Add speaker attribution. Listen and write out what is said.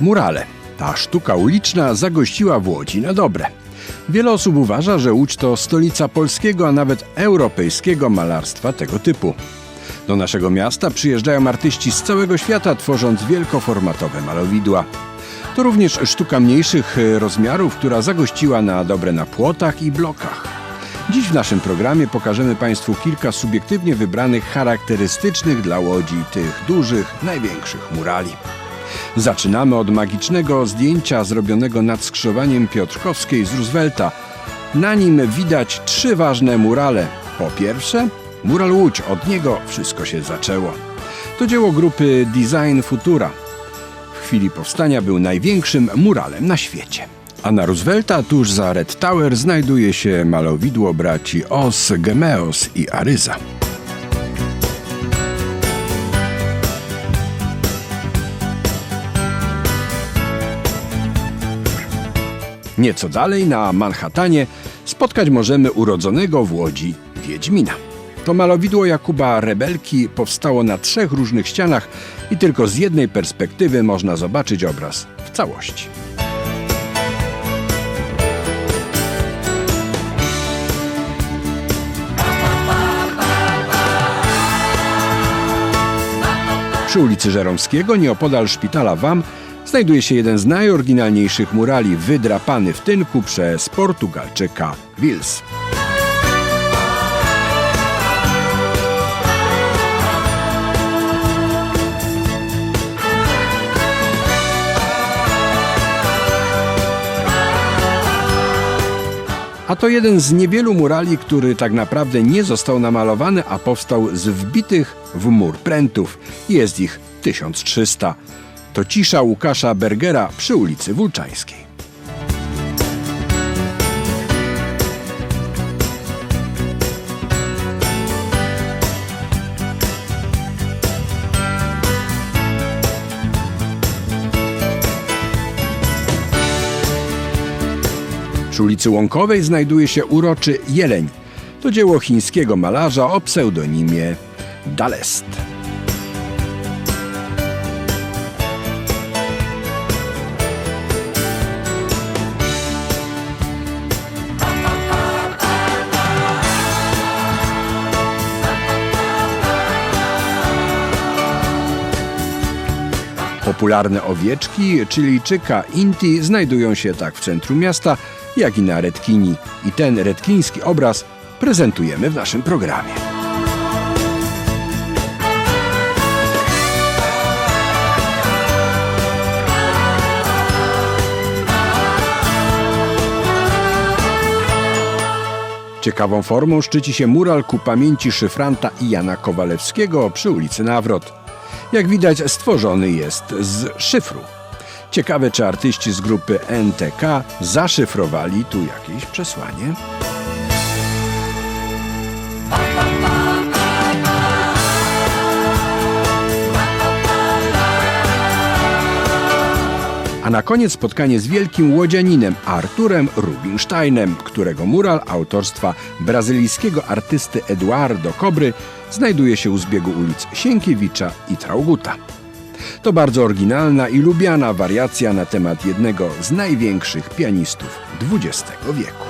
Speaker 1: murale. Ta sztuka uliczna zagościła w Łodzi na dobre. Wiele osób uważa, że Łódź to stolica polskiego, a nawet europejskiego malarstwa tego typu. Do naszego miasta przyjeżdżają artyści z całego świata, tworząc wielkoformatowe malowidła. To również sztuka mniejszych e, rozmiarów, która zagościła na dobre na płotach i blokach. Dziś w naszym programie pokażemy Państwu kilka subiektywnie wybranych, charakterystycznych dla Łodzi tych dużych, największych murali. Zaczynamy od magicznego zdjęcia zrobionego nad skrzyżowaniem Piotrkowskiej z Roosevelta. Na nim widać trzy ważne murale. Po pierwsze, mural Łódź, od niego wszystko się zaczęło. To dzieło grupy Design Futura. W chwili powstania był największym muralem na świecie. A na Roosevelta, tuż za Red Tower, znajduje się malowidło braci Os, Gemeos i Aryza. Nieco dalej, na Manhattanie, spotkać możemy urodzonego w Łodzi Wiedźmina. To malowidło Jakuba Rebelki powstało na trzech różnych ścianach i tylko z jednej perspektywy można zobaczyć obraz w całości. Przy ulicy Żeromskiego, nieopodal szpitala WAM, znajduje się jeden z najoryginalniejszych murali wydrapany w tynku przez Portugalczyka Wills. A to jeden z niewielu murali, który tak naprawdę nie został namalowany, a powstał z wbitych w mur prętów. Jest ich 1300. To cisza Łukasza Bergera przy ulicy Wulczańskiej. Przy ulicy Łąkowej znajduje się uroczy Jeleń. To dzieło chińskiego malarza o pseudonimie Dalest. Popularne owieczki, czyli czyka Inti, znajdują się tak w centrum miasta, jak i na Redkini. I ten redkiński obraz prezentujemy w naszym programie. Ciekawą formą szczyci się mural ku pamięci szyfranta i Jana Kowalewskiego przy ulicy Nawrot. Jak widać, stworzony jest z szyfru. Ciekawe, czy artyści z grupy NTK zaszyfrowali tu jakieś przesłanie? A na koniec spotkanie z wielkim łodzianinem Arturem Rubinsteinem, którego mural autorstwa brazylijskiego artysty Eduardo Kobry znajduje się u zbiegu ulic Sienkiewicza i Trauguta. To bardzo oryginalna i lubiana wariacja na temat jednego z największych pianistów XX wieku.